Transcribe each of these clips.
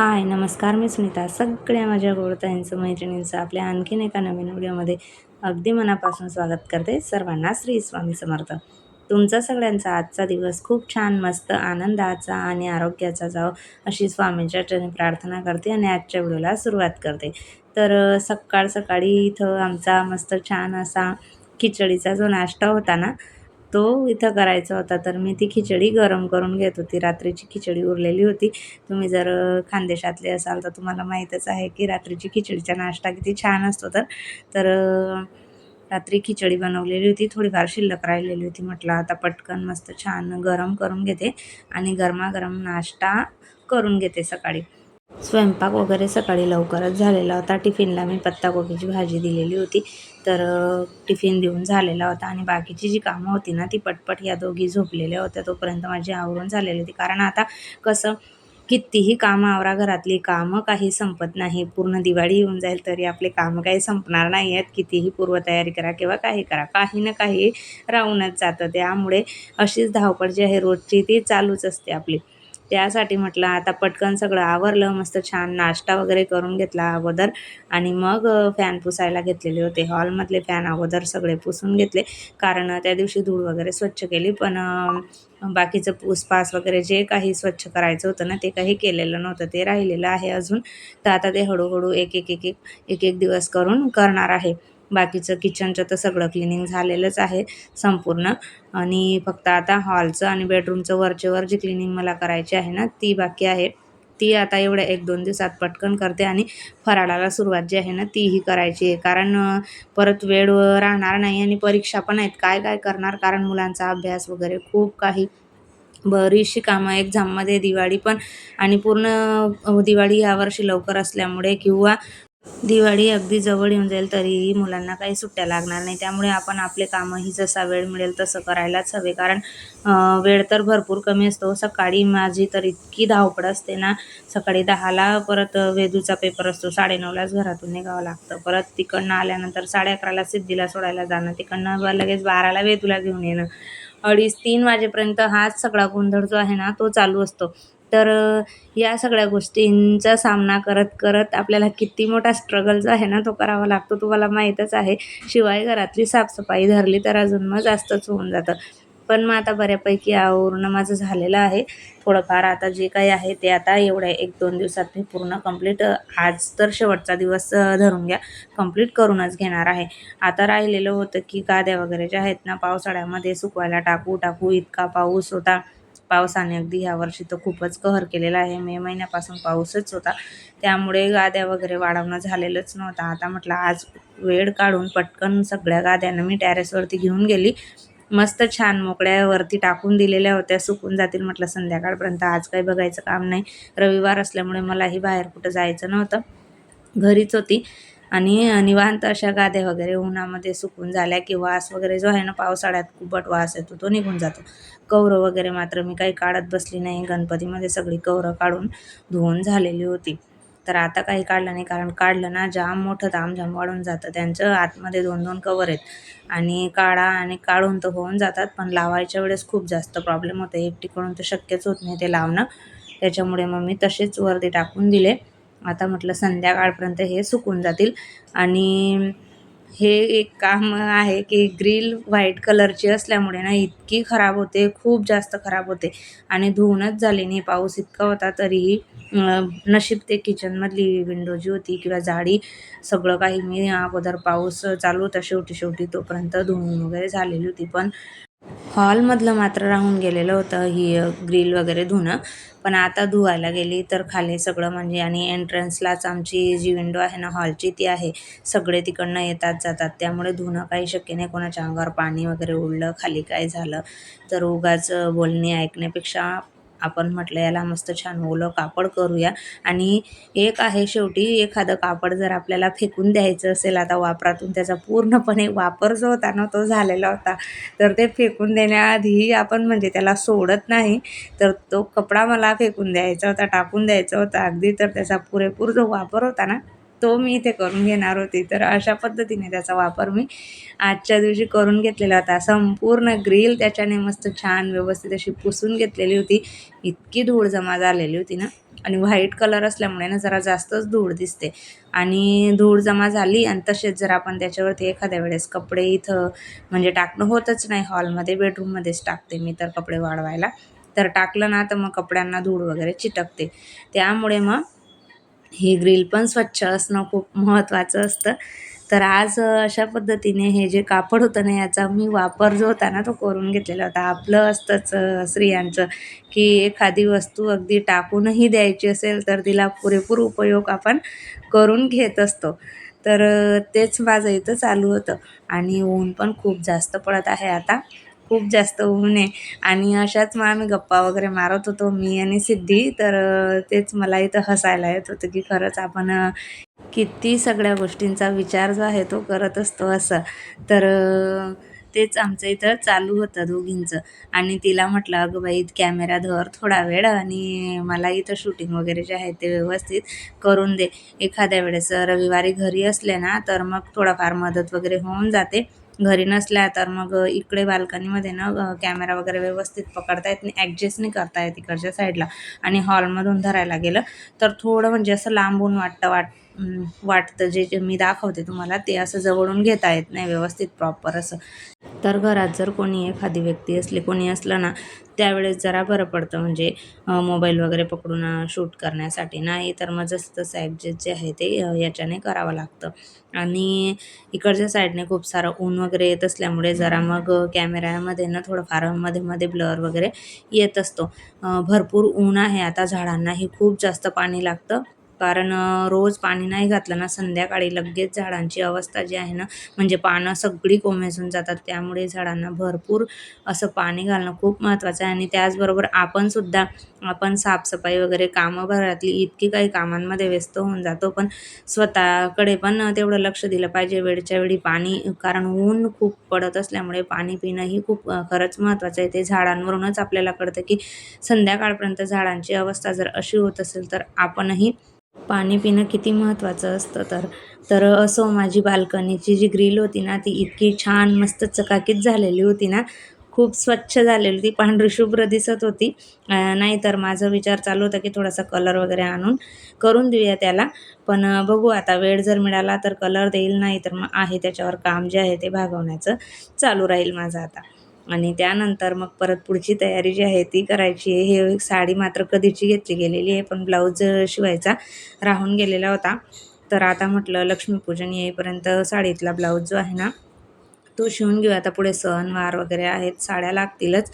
हाय नमस्कार मी सुनीता. सगळ्या माझ्या गोडताईंचं मैत्रिणींचं आपल्या आणखीन एका नवीन व्हिडिओमध्ये अगदी मनापासून स्वागत करते सर्वांना श्री स्वामी समर्थ. तुमचा सगळ्यांचा आजचा दिवस खूप छान मस्त आनंदाचा आणि आरोग्याचा जावं अशी स्वामींच्या चरणी प्रार्थना करते आणि आजच्या व्हिडिओला सुरुवात करते. तर सकाळ सकाळी इथं आमचा मस्त छान असा खिचडीचा जो नाश्ता होता ना तो इथं करायचा होता. तर मी ती खिचडी गरम करून घेत होती. रात्रीची खिचडी उरलेली होती. तुम्ही जर खानदेशातले असाल तर तुम्हाला माहीतच आहे की रात्रीची खिचडीचा नाश्ता किती छान असतो. तर तर रात्री खिचडी बनवलेली होती. थोडीफार शिल्लक राहिलेली होती. म्हटलं आता पटकन मस्त छान गरम करून घेते आणि गरमागरम नाश्ता करून घेते सकाळी. स्वयंपाक वगैरे सकाळी लवकरच झालेला होता. टिफिनला मी पत्ताकोबीची भाजी दिलेली होती. तर टिफिन देऊन झालेला होता आणि बाकीची जी कामं होती ना ती पटपट या दोघी झोपलेल्या होत्या. तोपर्यंत माझी आवरून झालेली होती. कारण आता कसं कितीही कामं आवरा घरातली कामं काही संपत नाही. पूर्ण दिवाळी येऊन जाईल तरी आपले कामं काही संपणार नाही आहेत कितीही पूर्वतयारी करा किंवा काही करा काही ना काही राहूनच जातं. त्यामुळे अशीच धावपळ जी आहे रोजची ती चालूच असते आपली. त्यासाठी म्हटलं आता पटकन सगळं आवरलं मस्त छान नाश्ता वगैरे करून घेतला अगोदर. आणि मग फॅन पुसायला घेतलेले होते. हॉलमधले फॅन अगोदर सगळे पुसून घेतले. कारण त्या दिवशी धूळ वगैरे स्वच्छ केली. पण बाकीचं पूसपास वगैरे जे काही स्वच्छ करायचं होतं ना ते काही केलेलं नव्हतं. ते राहिलेलं आहे अजून. तर आता ते हळूहळू एक एक एक एक एक एक दिवस करून करणार आहे. बाकीचं किचनचं तर सगळं क्लिनिंग झालेलंच आहे संपूर्ण. आणि फक्त आता हॉलचं आणि बेडरूमचं वरचेवर जी क्लिनिंग मला करायची आहे ना ती बाकी आहे. ती आता एवढ्या एक दोन दिवसात पटकन करते आणि फराळाला सुरुवात जी आहे ना तीही करायची आहे. कारण परत वेळ राहणार नाही आणि परीक्षा पण आहेत. काय काय करणार? कारण मुलांचा अभ्यास वगैरे खूप काही. बरीचशी कामं एक्झाममध्ये दिवाळी पण आणि पूर्ण दिवाळी यावर्षी लवकर असल्यामुळे किंवा दिवाळी अगदी जवळ येऊन जाईल तरीही मुलांना काही सुट्ट्या लागणार नाही. त्यामुळे आपण आपले कामंही जसा वेळ मिळेल तसं करायलाच हवे. कारण वेळ तर भरपूर कमी असतो. सकाळी माझी तर इतकी धावपळ असते ना सकाळी दहाला परत वेदूचा पेपर असतो. साडेनऊलाच घरातून निघावं लागतं. परत तिकडनं आल्यानंतर साडे अकराला सिद्धीला सोडायला जाणं तिकडनं लगेच बाराला वेदूला घेऊन येणं. अडीच तीन वाजेपर्यंत हाच सगळा गोंधळ जो आहे ना तो चालू असतो. तर या सगळ्या गोष्टींचा सामना करत करत आपल्याला किती मोठा स्ट्रगल जो आहे ना तो करावा लागतो. तुम्हाला माहीतच आहे शिवाय घरातली साफसफाई धरली तर अजून मग जास्तच होऊन जातं. पण मग आता बऱ्यापैकी आवरणं माझं झालेलं आहे. थोडंफार आता जे काही आहे ते आता एवढ्या एक दोन दिवसात मी पूर्ण कंप्लीट आज तर शेवटचा दिवस धरून घ्या कंप्लीट करूनच घेणार आहे. आता राहिलेलं होतं की गाद्या वगैरे ज्या आहेत ना पावसाळ्यामध्ये सुकवायला टाकू टाकू इतका पाऊस होता. पावसाने अगदी ह्यावर्षी तर खूपच कहर केलेला आहे. मे महिन्यापासून पाऊसच होता. त्यामुळे गाद्या वगैरे वाढवणं झालेलंच नव्हतं. आता म्हटलं आज वेळ काढून पटकन सगळ्या गाद्यांना मी टॅरेसवरती घेऊन गेली. मस्त छान मोकळ्यावरती टाकून दिलेल्या होत्या. सुकून जातील म्हटलं संध्याकाळपर्यंत. आज काही बघायचं काम नाही. रविवार असल्यामुळे मलाही बाहेर कुठं जायचं नव्हतं. घरीच होती. आणि निवांत अशा गाद्या वगैरे उन्हामध्ये सुकून झाल्या की वास वगैरे जो आहे ना पावसाळ्यात कुबट वास येतो तो निघून जातो. कवरं वगैरे मात्र मी काही काढत बसली नाही. गणपतीमध्ये सगळी कवरं काढून धुवून झालेली होती. तर आता काही काढलं नाही कारण काढलं ना जाम मोठं तामझाम वाढून जातं. त्यांचं आतमध्ये दोन दोन कवर आहेत. आणि काढा आणि काढून तर होऊन जातात पण लावायच्या वेळेस खूप जास्त प्रॉब्लेम होते. एकटीकडून तर शक्यच होत नाही ते लावणं. त्याच्यामुळे मग मी तसेच वरती टाकून दिले. आता म्हटलं संध्याकाळपर्यंत हे सुकून जातील. आणि हे एक काम आहे की ग्रिल व्हाईट कलरची असल्यामुळे ना इतकी खराब होते खूप जास्त खराब होते. आणि धुवूनच झाली नाही पाऊस इतका होता तरीही नशीब ते किचनमधली विंडो जी होती किंवा जाडी सगळं काही मी अगोदर पाऊस चालू होता शेवटी शेवटी तोपर्यंत धुवून वगैरे झालेली होती. पण हॉलमधलं मात्र राहून गेलेलं होतं ही ग्रिल वगैरे धुणं. पण आता धुवायला गेली तर खाली सगळं म्हणजे आणि एंट्रन्सलाच आमची जी विंडो आहे ना हॉलची ती आहे. सगळे तिकडनं येतात जातात. त्यामुळे धुणं काही शक्य नाही. कोणाच्या अंगावर पाणी वगैरे उडलं खाली काय झालं तर उगाच बोलणी ऐकण्यापेक्षा आपण म्हटलं याला मस्त छान ओलं कापड करूया. आणि एक आहे शेवटी एखादं कापड जर आपल्याला फेकून द्यायचं असेल आता वापरातून त्याचा पूर्णपणे वापर जो होता ना तो झालेला होता. तर ते फेकून देण्याआधी आपण म्हणजे त्याला सोडत नाही. तर तो कपडा मला फेकून द्यायचा होता टाकून द्यायचा होता. अगदी तर त्याचा पुरेपूर जो वापर होता ना तो मी इथे करून घेणार होती. तर अशा पद्धतीने त्याचा वापर मी आजच्या दिवशी करून घेतलेला होता. संपूर्ण ग्रिल त्याच्याने मस्त छान व्यवस्थित अशी पुसून घेतलेली होती. इतकी धूळ जमा झालेली होती ना. आणि व्हाईट कलर असल्यामुळे ना जरा जास्तच धूळ दिसते. आणि धूळ जमा झाली आणि तसेच जर आपण त्याच्यावरती एखाद्या वेळेस कपडे इथं म्हणजे टाकणं होतच नाही. हॉलमध्ये बेडरूममध्येच टाकते मी तर कपडे वाढवायला. तर टाकलं ना तर मग कपड्यांना धूळ वगैरे चिटकते. त्यामुळे मग ही ग्रिल पण स्वच्छ असणं खूप महत्त्वाचं असतं. तर आज अशा पद्धतीने हे जे कापड होतं ना याचा मी वापर जो होता ना तो करून घेतलेला होता. आपलं असतंच स्त्रियांचं की एखादी वस्तू अगदी टाकूनही द्यायची असेल तर तिला पुरेपूर उपयोग आपण करून घेत असतो. तर तेच माझं इथं चालू होतं. आणि ऊन पण खूप जास्त पडत आहे आता. खूप जास्त ऊन आहे. आणि अशाच मग आम्ही गप्पा वगैरे मारत होतो मी आणि सिद्धी. तर तेच मला इथं हसायला येत होतं की खरंच आपण किती सगळ्या गोष्टींचा विचार जो आहे तो करत असतो असं. तर तेच आमचं इथं चालू होतं दोघींचं. आणि तिला म्हटलं अगं बाई कॅमेरा धर थोडा वेळ आणि मला इथं शूटिंग वगैरे जे आहे ते व्यवस्थित करून दे. एखाद्या वेळेस रविवारी घरी असले ना तर मग थोडाफार मदत वगैरे होऊन जाते. घरी नसल्या तर मग इकडे बाल्कनीमध्ये ना कॅमेरा वगैरे व्यवस्थित पकडता येत नाही ॲडजस्ट नाही करता येत इकडच्या साईडला आणि हॉलमधून धरायला गेलं तर थोडं म्हणजे असं लांबून वाटतं वाट वाटतं जे मी दाखवते तुम्हाला ते असं जवळून घेता येत नाही व्यवस्थित प्रॉपर असं. तर घरात जर कोणी एखादी व्यक्ती असली कोणी असलं ना त्यावेळेस जरा बरं पडतं. म्हणजे मोबाईल वगैरे पकडून शूट करण्यासाठी नाही तर मग जसं तसं ॲडजस्ट जे आहे ते याच्याने करावं लागतं. आणि इकडच्या साईडने खूप सारं ऊन वगैरे येत असल्यामुळे जरा मग कॅमेऱ्यामध्ये ना थोडंफारमध्ये मध्ये ब्लर वगैरे येत असतो. भरपूर ऊन आहे. आता झाडांनाही खूप जास्त पाणी लागतं. कारण रोज पाणी नाही घातलं ना संध्याकाळी लगेच झाडांची अवस्था जी आहे ना म्हणजे पानं सगळी कोमेजून जातात. त्यामुळे झाडांना भरपूर असं पाणी घालणं खूप महत्त्वाचं आहे. आणि त्याचबरोबर आपणसुद्धा आपण साफसफाई वगैरे कामं घरातली इतकी काही कामांमध्ये व्यस्त होऊन जातो पण स्वतःकडे पण तेवढं लक्ष दिलं पाहिजे. वेळच्या वेळी पाणी कारण ऊन खूप पडत असल्यामुळे पाणी पिणंही खूप खरंच महत्त्वाचं आहे. ते झाडांवरूनच आपल्याला कळतं की संध्याकाळपर्यंत झाडांची अवस्था जर अशी होत असेल तर आपणही पाणी पिणं किती महत्त्वाचं असतं. तर तर असो माझी बाल्कनीची जी ग्रिल होती ना ती इतकी छान मस्त चकाकीत झालेली होती ना खूप स्वच्छ झालेली होती पांढरी शुभ्र दिसत होती. नाहीतर माझा विचार चालू होता की थोडासा कलर वगैरे आणून करून देऊया त्याला. पण बघू आता वेळ जर मिळाला तर कलर देईल नाही तर मग आहे त्याच्यावर काम जे आहे ते भागवण्याचं चालू राहील माझं आता. आणि त्यानंतर मग परत पुढची तयारी जी आहे ती करायची आहे. हे साडी मात्र कधीची घेतली गेलेली आहे पण ब्लाऊज शिवायचा राहून गेलेला होता. तर आता म्हटलं लक्ष्मीपूजन येईपर्यंत साडीतला ब्लाऊज जो आहे ना तो शिवून घेऊ. आता पुढे सणवार वगैरे आहेत साड्या लागतीलच.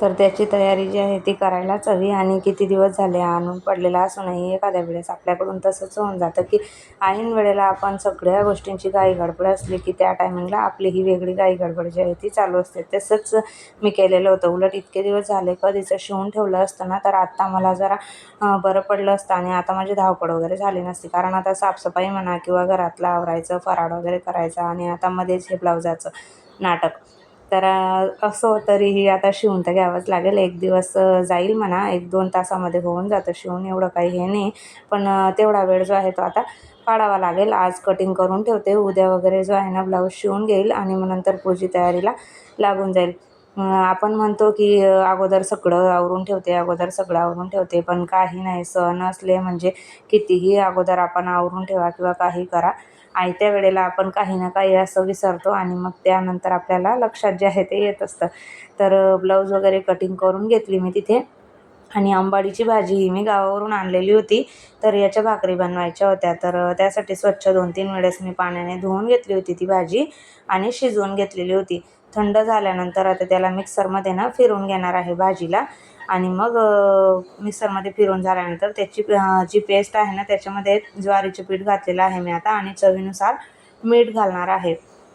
तर त्याची तयारी जी आहे ती करायलाच हवी. आणि किती दिवस झाले आणून पडलेला असूनही एखाद्या वेळेस आपल्याकडून तसंच होऊन जातं की ऐन वेळेला आपण सगळ्या गोष्टींची घाई गडबड असली की त्या टायमिंगला आपली ही वेगळी घाई गडबड जी आहे ती चालू असते. तसंच मी केलेलं होतं. उलट इतके दिवस झाले कधीचं शिवून ठेवलं असतं ना तर आत्ता मला जरा बरं पडलं असतं आणि आता माझी धावपळ वगैरे झाली नसती. कारण आता साफसफाई म्हणा किंवा घरातलं आवरायचं फराड वगैरे करायचं आणि आता मध्येच हे ब्लाऊजाचं नाटक. तर असं तरीही आता शिवून तर घ्यावंच लागेल. एक दिवस जाईल म्हणा. एक दोन तासामध्ये होऊन जातं शिवून. एवढं काही हे नाही. पण तेवढा वेळ जो आहे तो आता काढावा लागेल. आज कटिंग करून ठेवते. उद्या वगैरे जो आहे ना ब्लाऊज शिवून घेईल आणि मग नंतर पुढची तयारीला लागून जाईल. आपण म्हणतो की अगोदर सगळं आवरून ठेवते अगोदर सगळं आवरून ठेवते पण काही नाही सण असले म्हणजे कितीही अगोदर आपण आवरून ठेवा किंवा काही करा. आयत्या वेळेला आपण काही ना काही असं विसरतो आणि मग त्यानंतर आपल्याला लक्षात जे आहे ते येत असतं. तर ब्लाऊज वगैरे कटिंग करून घेतली मी तिथे आणि अंबाडीची भाजी ही मी गावावरून आणलेली होती. तर याच्या भाकरी बनवायच्या होत्या. तर त्यासाठी स्वच्छ दोन तीन वेळेस मी पाण्याने धुवून घेतली होती ती भाजी आणि शिजवून घेतलेली होती. थंड झाल्यानंतर आता त्याला मिक्सरमध्ये ना फिरून घेणार आहे भाजीला. आणि मग मिक्सरमध्ये फिरून झाल्यानंतर त्याची जी पेस्ट आहे ना त्याच्यामध्ये ज्वारीचे पीठ घातलेलं आहे मी आता आणि चवीनुसार मीठ घालणार आहे.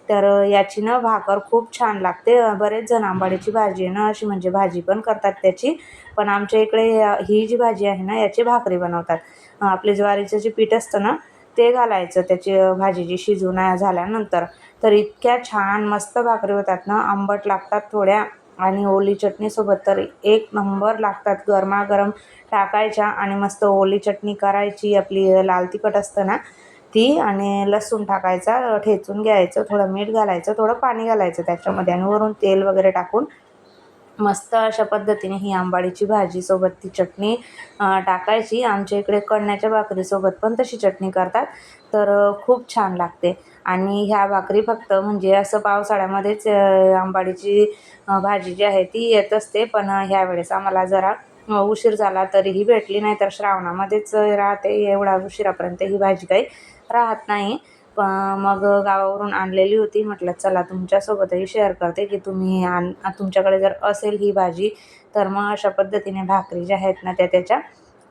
तर याची ना भाकर खूप छान लागते. बरेच जण आंबाडीची भाजी आहे ना अशी म्हणजे भाजी पण करतात त्याची. पण आमच्या इकडे ही जी भाजी आहे ना याची भाकरी बनवतात. आपले ज्वारीचं जे पीठ असतं ना ते घालायचं. त्याची भाजी जी शिजून झाल्यानंतर. तर इतक्या छान मस्त भाकरी होतात ना आंबट लागतात थोड्या आणि ओली चटणीसोबत तर एक नंबर लागतात. गरमागरम टाकायच्या आणि मस्त ओली चटणी करायची आपली लाल तिखट असतं ना ती आणि लसूण टाकायचा ठेचून घ्यायचं थोडं मीठ घालायचं थोडं पाणी घालायचं त्याच्यामध्ये आणि वरून तेल वगैरे टाकून मस्त अशा पद्धतीने ही आंबाडीची भाजी सोबत ती चटणी टाकायची. आमच्या इकडे कण्याच्या भाकरीसोबत पण तशी चटणी करतात. तर खूप छान लागते. आणि ह्या भाकरी फक्त म्हणजे असं पावसाळ्यामध्येच आंबाडीची भाजी जी आहे ती येत असते. पण ह्यावेळेस आम्हाला जरा उशीर झाला तरीही भेटली नाही तर श्रावणामध्येच राहते. एवढा उशिरापर्यंत ही भाजी काही राहत नाही. प मग गावावरून आणलेली होती. म्हटलं चला तुमच्यासोबतही शेअर करते की तुम्ही आण तुमच्याकडे जर असेल ही भाजी तर मग अशा पद्धतीने भाकरी ज्या आहेत ना त्या त्याच्या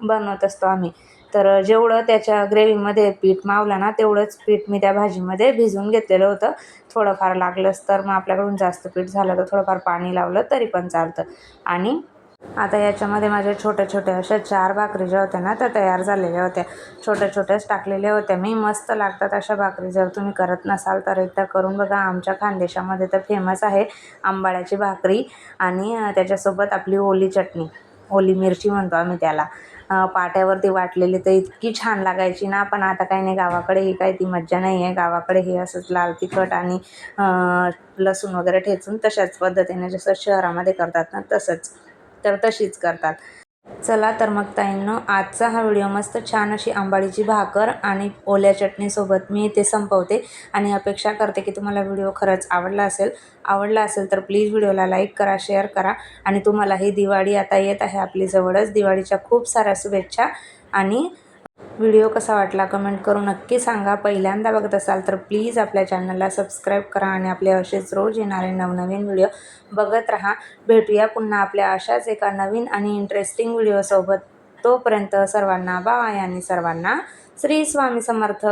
बनवत असतो आम्ही. तर जेवढं त्याच्या ग्रेव्हीमध्ये पीठ मावलं ना तेवढंच पीठ मी त्या भाजीमध्ये भिजवून घेतलेलं होतं. थोडंफार लागलंच तर मग आपल्याकडून जास्त पीठ झालं तर थोडंफार पाणी लावलं तरी पण चालतं. आणि आता याच्यामध्ये माझ्या छोट्या छोट्या अशा चार भाकरी ज्या होत्या ना त्या तयार झालेल्या होत्या. छोट्या छोट्याच टाकलेल्या होत्या. मी मस्त लागतात अशा भाकरी. जर तुम्ही करत नसाल तर एकदा करून बघा. आमच्या खानदेशामध्ये तर फेमस आहे आंबाड्याची भाकरी आणि त्याच्यासोबत आपली ओली चटणी. ओली मिरची म्हणतो आम्ही त्याला. पाट्यावरती वाटलेली तर इतकी छान लागायची ना. पण आता काही नाही. गावाकडे ही काही ती मज्जा नाही आहे. गावाकडे हे असंच लाल तिखट आणि लसूण वगैरे ठेचून तशाच पद्धतीने जसं शहरामध्ये करतात ना तसंच. तर तशीच करतात. चला तर मग ताईंनो आजचा हा व्हिडिओ मस्त छान अशी आंबाडीची भाकर आणि ओल्या चटणीसोबत मी इथे संपवते आणि अपेक्षा करते की तुम्हाला व्हिडिओ खरंच आवडला असेल. आवडला असेल तर प्लीज व्हिडिओला लाईक करा शेअर करा आणि तुम्हाला ही दिवाळी आता येत आहे. आपली जवळच दिवाळीच्या खूप साऱ्या शुभेच्छा आणि व्हिडिओ कसा वाटला कमेंट करून नक्की सांगा. पहिल्यांदा बघत असाल तर प्लीज आपल्या चॅनलला सबस्क्राईब करा आणि आपले असेच रोज येणारे नवनवीन व्हिडिओ बघत राहा. भेटूया पुन्हा आपल्या अशाच एका नवीन आणि इंटरेस्टिंग व्हिडिओसोबत तोपर्यंत सर्वांना बाय आणि सर्वांना श्री स्वामी समर्थ.